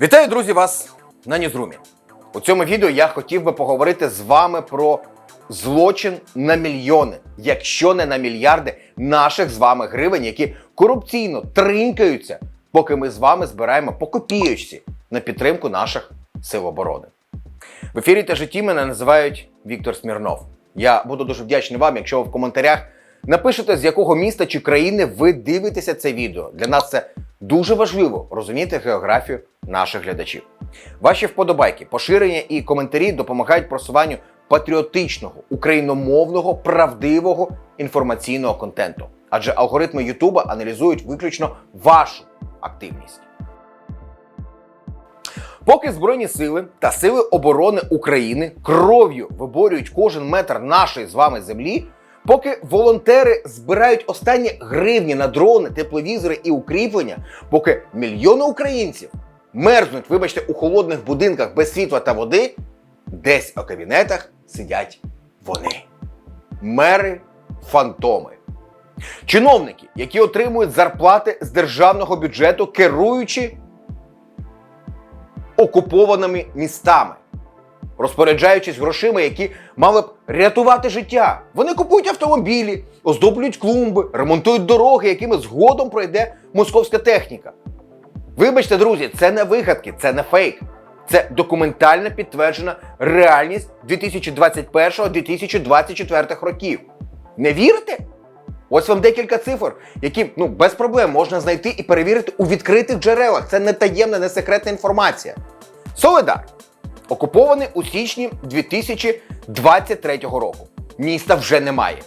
Вітаю, друзі, вас на Ньюзрумі. У цьому відео я хотів би поговорити з вами про злочин на мільйони, якщо не на мільярди наших з вами гривень, які корупційно тринькаються, поки ми з вами збираємо по копієчці на підтримку наших сил оборони. В ефірі та житті мене називають Віктор Смірнов. Я буду дуже вдячний вам, якщо ви в коментарях напишете, з якого міста чи країни ви дивитеся це відео. Для нас це дуже важливо розуміти географію наших глядачів. Ваші вподобайки, поширення і коментарі допомагають просуванню патріотичного, україномовного, правдивого інформаційного контенту. Адже алгоритми Ютуба аналізують виключно вашу активність. Поки Збройні сили та сили оборони України кров'ю виборюють кожен метр нашої з вами землі, поки волонтери збирають останні гривні на дрони, тепловізори і укріплення, поки мільйони українців мерзнуть, вибачте, у холодних будинках без світла та води, десь у кабінетах сидять вони. Мери фантоми. Чиновники, які отримують зарплати з державного бюджету, керуючи окупованими містами, розпоряджаючись грошима, які мали б рятувати життя. Вони купують автомобілі, оздоблюють клумби, ремонтують дороги, якими згодом пройде московська техніка. Вибачте, друзі, це не вигадки, це не фейк. Це документально підтверджена реальність 2021-2024 років. Не вірите? Ось вам декілька цифр, які ну без проблем можна знайти і перевірити у відкритих джерелах. Це не таємна, не секретна інформація. Солидар окупований у січні 2023 року. Міста вже немає.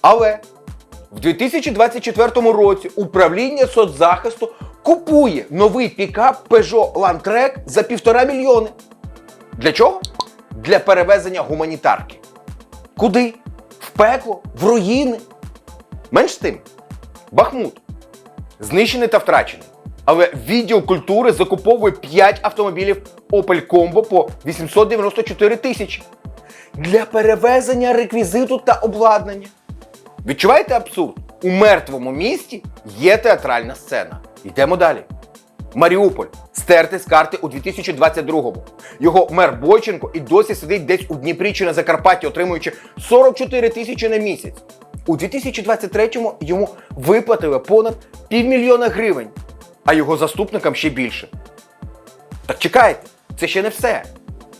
Але в 2024 році управління соцзахисту купує новий пікап Peugeot Landtrek за півтора мільйони. Для чого? Для перевезення гуманітарки. Куди? В пекло, в руїни. Менш тим, Бахмут знищений та втрачений. Але відділ культури закуповує 5 автомобілів Opel Combo по 894 тисячі для перевезення реквізиту та обладнання. Відчуваєте абсурд? У мертвому місті є театральна сцена. Йдемо далі. Маріуполь стертий з карти у 2022-му. Його мер Бойченко і досі сидить десь у Дніпрі чи на Закарпатті, отримуючи 44 тисячі на місяць. У 2023-му йому виплатили понад півмільйона гривень, а його заступникам ще більше. Так чекайте, це ще не все.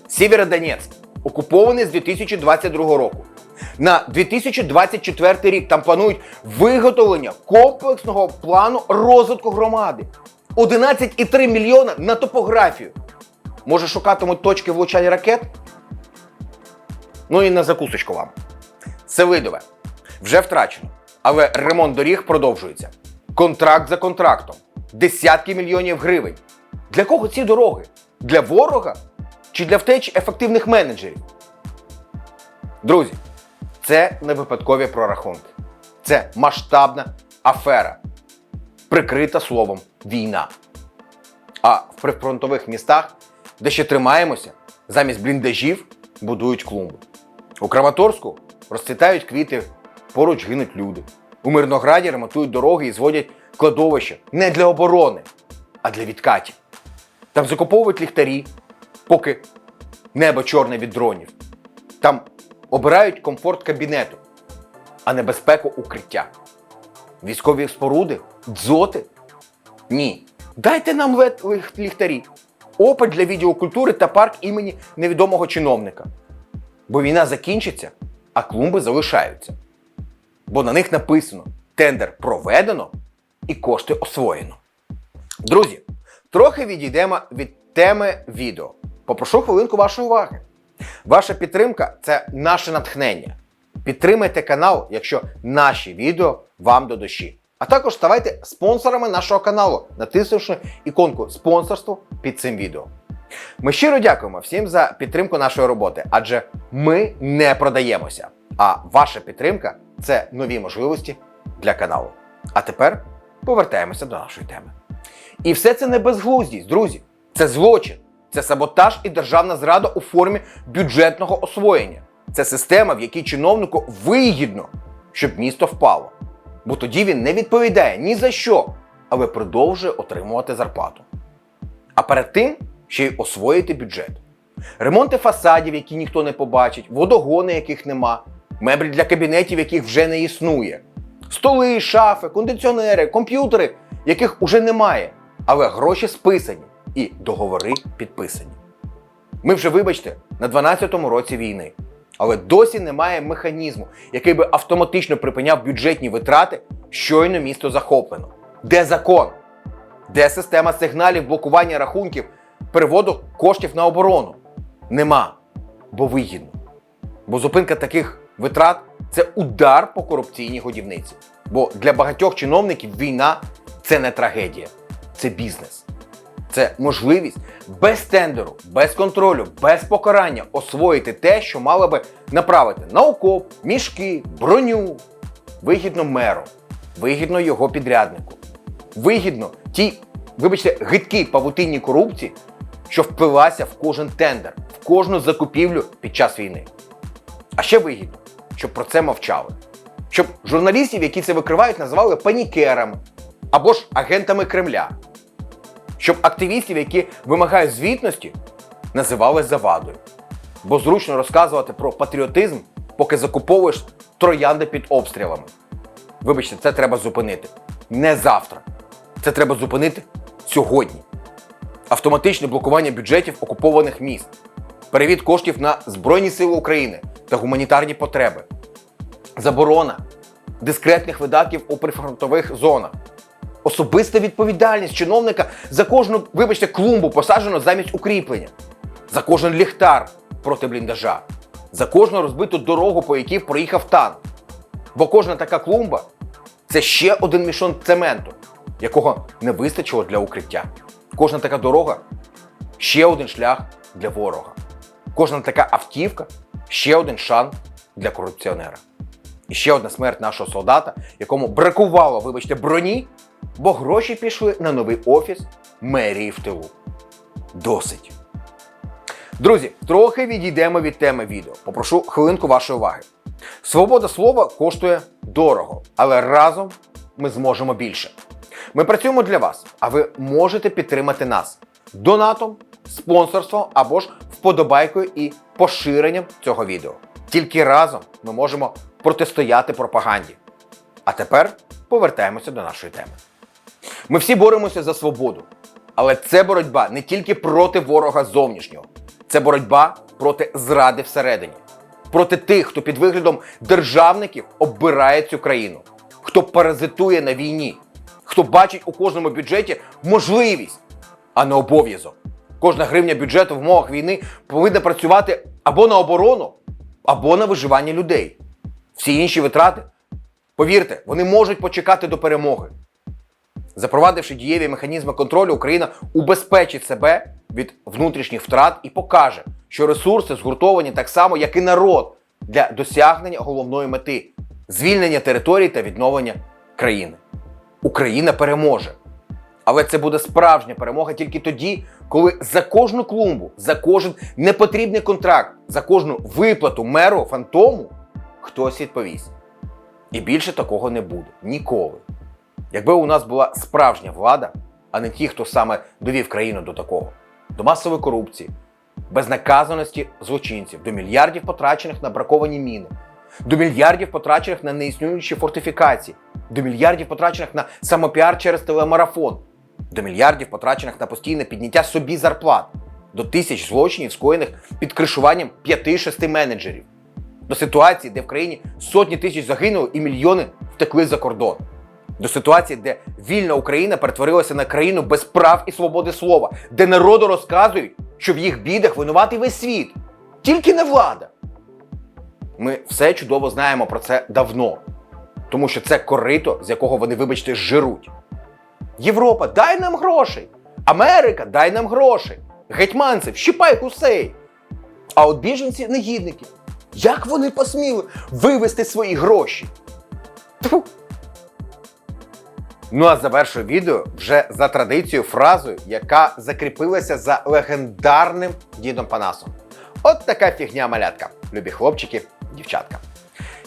Сєвєродонецьк окупований з 2022 року. На 2024 рік там планують виготовлення комплексного плану розвитку громади. 11,3 мільйона на топографію. Може, шукатимуть точки влучання ракет? Ну і на закусочку вам. Селидове вже втрачено, але ремонт доріг продовжується. Контракт за контрактом. Десятки мільйонів гривень. Для кого ці дороги? Для ворога? Чи для втечі ефективних менеджерів? Друзі, це не випадкові прорахунки. Це масштабна афера, прикрита словом війна. А в прифронтових містах, де ще тримаємося, замість бліндажів будують клумби. У Краматорську розцвітають квіти, поруч гинуть люди. У Мирнограді ремонтують дороги і зводять кладовища не для оборони, а для відкатів. Там закуповують ліхтарі, поки небо чорне від дронів. Там обирають комфорт кабінету, а не безпеку укриття. Військові споруди, дзоти? Ні. Дайте нам лед ліхтарі. Опит для відеокультури та парк імені невідомого чиновника. Бо війна закінчиться, а клумби залишаються. Бо на них написано: тендер проведено і кошти освоєно. Друзі, трохи відійдемо від теми відео. Попрошу хвилинку вашої уваги. Ваша підтримка це наше натхнення. Підтримайте канал, якщо наші відео вам до душі. А також ставайте спонсорами нашого каналу, натиснувши іконку спонсорство під цим відео. Ми щиро дякуємо всім за підтримку нашої роботи, адже ми не продаємося. А ваша підтримка це нові можливості для каналу. А тепер повертаємося до нашої теми. І все це не безглуздість, друзі. Це злочин, це саботаж і державна зрада у формі бюджетного освоєння. Це система, в якій чиновнику вигідно, щоб місто впало. Бо тоді він не відповідає ні за що, але продовжує отримувати зарплату. А перед тим ще й освоїти бюджет. Ремонти фасадів, які ніхто не побачить, водогони, яких нема, меблі для кабінетів, яких вже не існує, столи, шафи, кондиціонери, комп'ютери, яких уже немає, але гроші списані і договори підписані. Ми вже, вибачте, на 12-му році війни, але досі немає механізму, який би автоматично припиняв бюджетні витрати, щойно місто захоплено. Де закон? Де система сигналів блокування рахунків, переводу коштів на оборону? Нема. Бо вигідно. Бо зупинка таких витрат це удар по корупційній годівниці. Бо для багатьох чиновників війна це не трагедія, це бізнес. Це можливість без тендеру, без контролю, без покарання освоїти те, що мало би направити на окоп, мішки, броню. Вигідно меру, вигідно його підряднику, вигідно тій, вибачте, гидкій павутинній корупції, що впилася в кожен тендер, в кожну закупівлю під час війни. А ще вигідно, щоб про це мовчали. Щоб журналістів, які це викривають, називали панікерами або ж агентами Кремля. Щоб активістів, які вимагають звітності, називали завадою. Бо зручно розказувати про патріотизм, поки закуповуєш троянди під обстрілами. Вибачте, це треба зупинити. Не завтра. Це треба зупинити сьогодні. Автоматичне блокування бюджетів окупованих міст, перевід коштів на Збройні Сили України та гуманітарні потреби, заборона дискретних видатків у прифронтових зонах, особиста відповідальність чиновника за кожну, вибачте, клумбу посаджену замість укріплення, за кожен ліхтар проти бліндажа, за кожну розбиту дорогу, по якій проїхав танк. Бо кожна така клумба це ще один мішон цементу, якого не вистачило для укриття. Кожна така дорога ще один шлях для ворога. Кожна така автівка ще один шанс для корупціонера. І ще одна смерть нашого солдата, якому бракувало, вибачте, броні, бо гроші пішли на новий офіс мерії в тилу. Досить. Друзі, трохи відійдемо від теми відео. Попрошу хвилинку вашої уваги. Свобода слова коштує дорого, але разом ми зможемо більше. Ми працюємо для вас, а ви можете підтримати нас донатом, спонсорством або ж вподобайкою і поширенням цього відео. Тільки разом ми можемо протистояти пропаганді. А тепер повертаємося до нашої теми. Ми всі боремося за свободу, але це боротьба не тільки проти ворога зовнішнього, це боротьба проти зради всередині, проти тих, хто під виглядом державників оббирає цю країну, хто паразитує на війні, хто бачить у кожному бюджеті можливість, а не обов'язок. Кожна гривня бюджету в умовах війни повинна працювати або на оборону, або на виживання людей. Всі інші витрати, повірте, вони можуть почекати до перемоги. Запровадивши дієві механізми контролю, Україна убезпечить себе від внутрішніх втрат і покаже, що ресурси згуртовані так само, як і народ, для досягнення головної мети звільнення територій та відновлення країни. Україна переможе. Але це буде справжня перемога тільки тоді, коли за кожну клумбу, за кожен непотрібний контракт, за кожну виплату меру фантому хтось відповість. І більше такого не буде ніколи. Якби у нас була справжня влада, а не ті, хто саме довів країну до такого, до масової корупції, безнаказаності злочинців, до мільярдів потрачених на браковані міни, до мільярдів потрачених на неіснуючі фортифікації, до мільярдів потрачених на самопіар через телемарафон, до мільярдів потрачених на постійне підняття собі зарплат, до тисяч злочинів, скоєних під кришуванням 5-6 менеджерів, до ситуації, де в країні сотні тисяч загинули і мільйони втекли за кордон. До ситуації, де вільна Україна перетворилася на країну без прав і свободи слова, де народу розказують, що в їх бідах винуватий весь світ, тільки не влада. Ми все чудово знаємо про це давно, тому що це корито, з якого вони, вибачте, жируть. Європа, дай нам грошей! Америка, дай нам грошей! Гетьманцев, щипай гусей! А от біженці негідники. Як вони посміли вивести свої гроші? Тьфу! Ну а завершую відео вже за традицією фразою, яка закріпилася за легендарним дідом Панасом. От така фігня малятка, любі хлопчики, дівчатка.